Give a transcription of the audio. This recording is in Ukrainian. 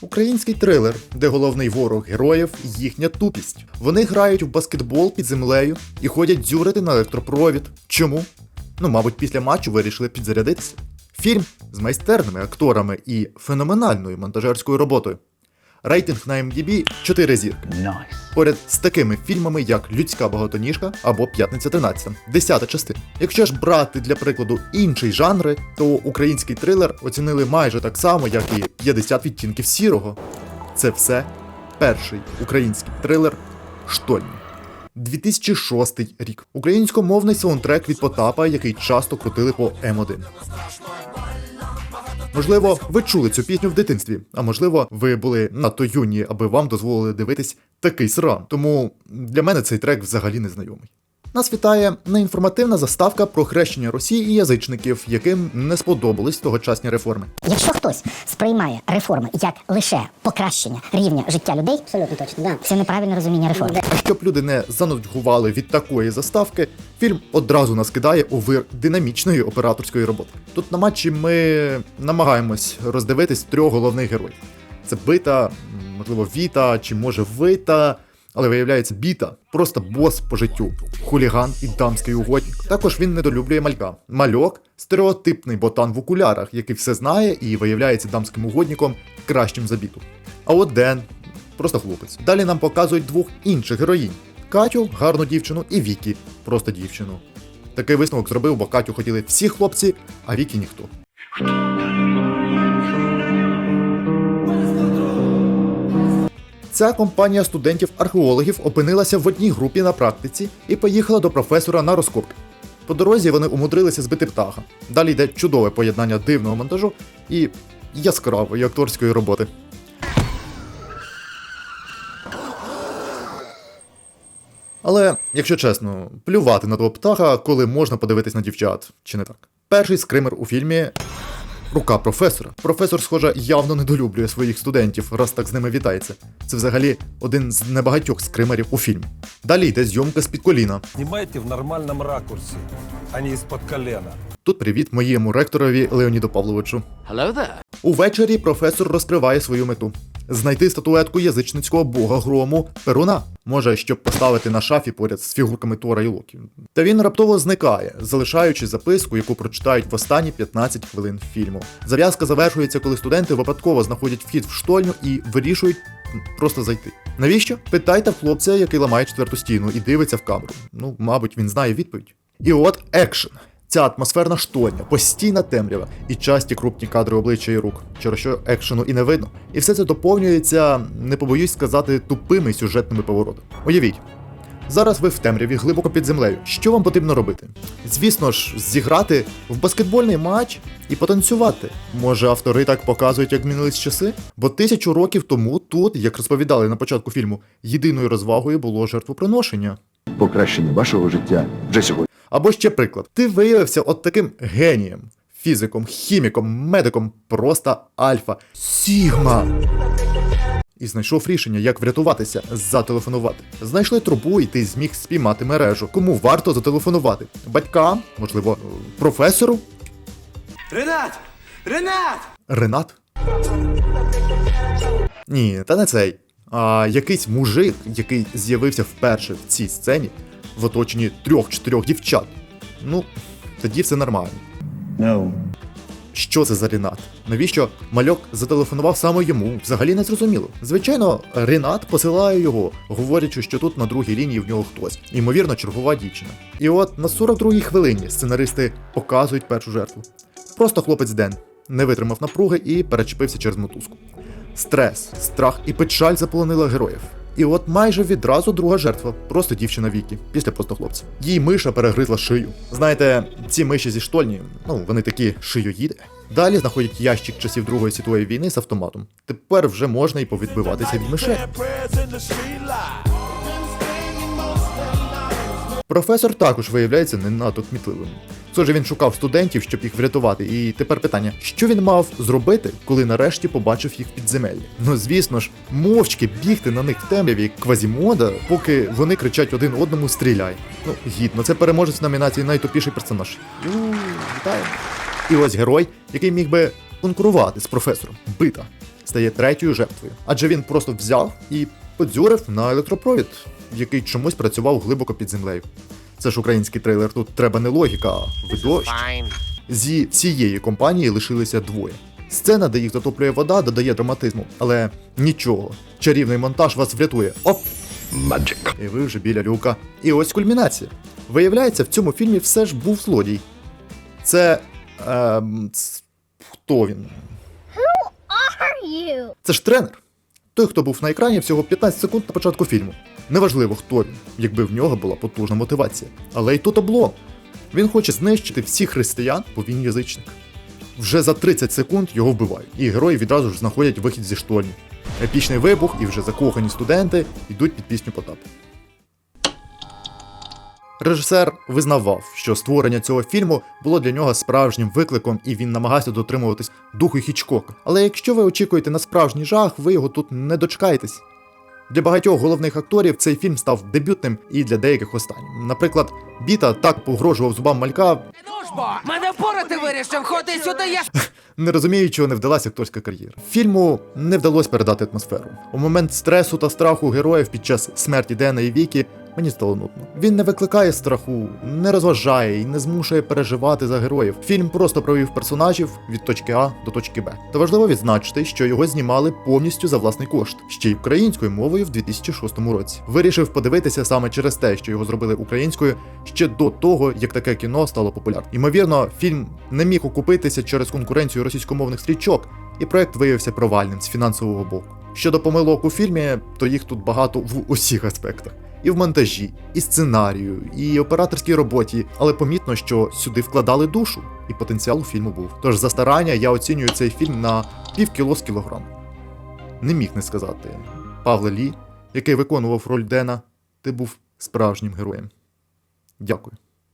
Український трилер, де головний ворог героїв їхня тупість. Вони грають в баскетбол під землею і ходять дзюрити на електропровід. Чому? Ну, мабуть, після матчу вирішили підзарядитися. Фільм з майстерними акторами і феноменальною монтажерською роботою. Рейтинг на MDB 4 зірки. Nice. Поряд з такими фільмами, як Людська багатоніжка або П'ятниця 13, 10 частина. Якщо ж брати для прикладу інші жанри, то український трилер оцінили майже так само, як і 50 відтінків сірого. Це все перший український трилер Штольні. 2006 рік. Українськомовний саундтрек від Потапа, який часто крутили по М1. Можливо, ви чули цю пісню в дитинстві, а можливо, ви були надто юні, аби вам дозволили дивитись такий срам. Тому для мене цей трек взагалі не знайомий. Нас вітає неінформативна заставка про хрещення Росії і язичників, яким не сподобались тогочасні реформи. Якщо хтось сприймає реформи як лише покращення рівня життя людей, Абсолютно точно, да. це неправильне розуміння реформи. А щоб люди не занудьгували від такої заставки, фільм одразу нас кидає у вир динамічної операторської роботи. Тут на матчі ми намагаємось роздивитись трьох головних героїв: це бита, можливо, Віта чи може Вита. Але виявляється, біта просто бос по життю, хуліган і дамський угодник. Також він недолюблює малька. Мальок стереотипний ботан в окулярах, який все знає і виявляється дамським угодником кращим за біту. А от Ден просто хлопець. Далі нам показують двох інших героїнь: Катю, гарну дівчину, і Вікі, просто дівчину. Такий висновок зробив, бо Катю хотіли всі хлопці, а Вікі ніхто. Ця компанія студентів-археологів опинилася в одній групі на практиці і поїхала до професора на розкопки. По дорозі вони умудрилися збити птаха. Далі йде чудове поєднання дивного монтажу і яскравої акторської роботи. Але, якщо чесно, плювати на того птаха, коли можна подивитись на дівчат, чи не так? Перший скример у фільмі рука професора. Професор, схоже, явно недолюблює своїх студентів, раз так з ними вітається. Це взагалі один з небагатьох скримерів у фільмі. Далі йде зйомка з-під коліна. Снимайте в нормальном ракурсе, а не из-под колена. Тут привіт моєму ректорові Леоніду Павловичу. Hello there. Увечері професор розкриває свою мету: знайти статуетку язичницького бога грому Перуна. Може, щоб поставити на шафі поряд з фігурками Тора і Локі. Та він раптово зникає, залишаючи записку, яку прочитають в останні 15 хвилин фільму. Зав'язка завершується, коли студенти випадково знаходять вхід в штольню і вирішують просто зайти. Навіщо? Питайте хлопця, який ламає четверту стіну і дивиться в камеру. Ну, мабуть, він знає відповідь. І от екшен. Ця атмосферна штольня, постійна темрява і часті крупні кадри обличчя і рук, через що екшену і не видно. І все це доповнюється, не побоюсь сказати, тупими сюжетними поворотами. Уявіть, зараз ви в темряві глибоко під землею. Що вам потрібно робити? Звісно ж, зіграти в баскетбольний матч і потанцювати. Може, автори так показують, як змінились часи? Бо тисячу років тому тут, як розповідали на початку фільму, єдиною розвагою було жертвоприношення. покращення вашого життя вже сьогодні. Або ще приклад: ти виявився от таким генієм, фізиком, хіміком, медиком, просто альфа, сігма. І знайшов рішення, як врятуватися, зателефонувати. Знайшли трубу, і ти зміг спіймати мережу. Кому варто зателефонувати? Батькам, можливо, професору? Ренат! Ренат! Ренат? Ні, та не цей. А якийсь мужик, який з'явився вперше в цій сцені в оточенні трьох-чотирьох дівчат. Ну, тоді все нормально. No. Що це за Ренат? Навіщо мальок зателефонував саме йому? Взагалі не зрозуміло. Звичайно, Ренат посилає його, говорячи, що тут на другій лінії в нього хтось, ймовірно, чергова дівчина. І от на 42-й хвилині сценаристи показують першу жертву. Просто хлопець Ден не витримав напруги і перечепився через мотузку. Стрес, страх і печаль заполонила героїв. І от майже відразу друга жертва, просто дівчина Вікі, після просто хлопця. Їй миша перегризла шию. Знаєте, ці миші зі штольні, ну вони такі шиyoїди. Далі знаходять ящик часів Другої світової війни з автоматом. Тепер вже можна і повідбиватися від мишей. Професор також виявляється не надто кмітливим. Схоже, він шукав студентів, щоб їх врятувати. І тепер питання: що він мав зробити, коли нарешті побачив їх в підземеллі? Ну звісно ж, мовчки бігти на них в темряві квазімода, поки вони кричать один одному стріляй. Ну, гідно, це переможець номінації найтупіший персонаж. Вітаю. І ось герой, який міг би конкурувати з професором. Бита. стає третьою жертвою, адже він просто взяв і подзюрив на електропровід, який чомусь працював глибоко під землею. Це ж український трейлер, тут треба не логіка, а видовище. Зі всієї компанії лишилися двоє. Сцена, де їх затоплює вода, додає драматизму, але нічого. Чарівний монтаж вас врятує. Оп! Magic. І ви вже біля люка. І ось кульмінація. Виявляється, в цьому фільмі все ж був злодій. Це. Ем, ц- хто він? Who are you? Це ж тренер. Той, хто був на екрані всього 15 секунд на початку фільму. Неважливо, хто він, якби в нього була потужна мотивація. Але й тут облом. Він хоче знищити всіх християн, бо він язичник. Вже за 30 секунд його вбивають, і герої відразу ж знаходять вихід зі штольні. Епічний вибух, і вже закохані студенти йдуть під пісню Потап. Режисер визнавав, що створення цього фільму було для нього справжнім викликом, і він намагався дотримуватись духу Хічкока. Але якщо ви очікуєте на справжній жах, ви його тут не дочекаєтесь. Для багатьох головних акторів цей фільм став дебютним і для деяких останнім. Наприклад, Біта так погрожував зубам малька, ж мене впорати вирішив, ходи сюди, я не розуміючи, чого не вдалася акторська кар'єра. Фільму не вдалося передати атмосферу. У момент стресу та страху героїв під час смерті Дена і Вікі мені стало нудно. Він не викликає страху, не розважає і не змушує переживати за героїв. Фільм просто провів персонажів від точки А до точки Б. Та важливо відзначити, що його знімали повністю за власний кошт, ще й українською мовою в 2006 році. Вирішив подивитися саме через те, що його зробили українською ще до того, як таке кіно стало популярним. Ймовірно, фільм не міг окупитися через конкуренцію російськомовних стрічок, і проект виявився провальним з фінансового боку. Щодо помилок у фільмі, то їх тут багато в усіх аспектах. І в монтажі, і сценарію, і операторській роботі, але помітно, що сюди вкладали душу, і потенціал у фільму був. Тож за старання я оцінюю цей фільм на пів кіло з кілограм. Не міг не сказати. Павле Лі, який виконував роль Дена, ти був справжнім героєм. Дякую.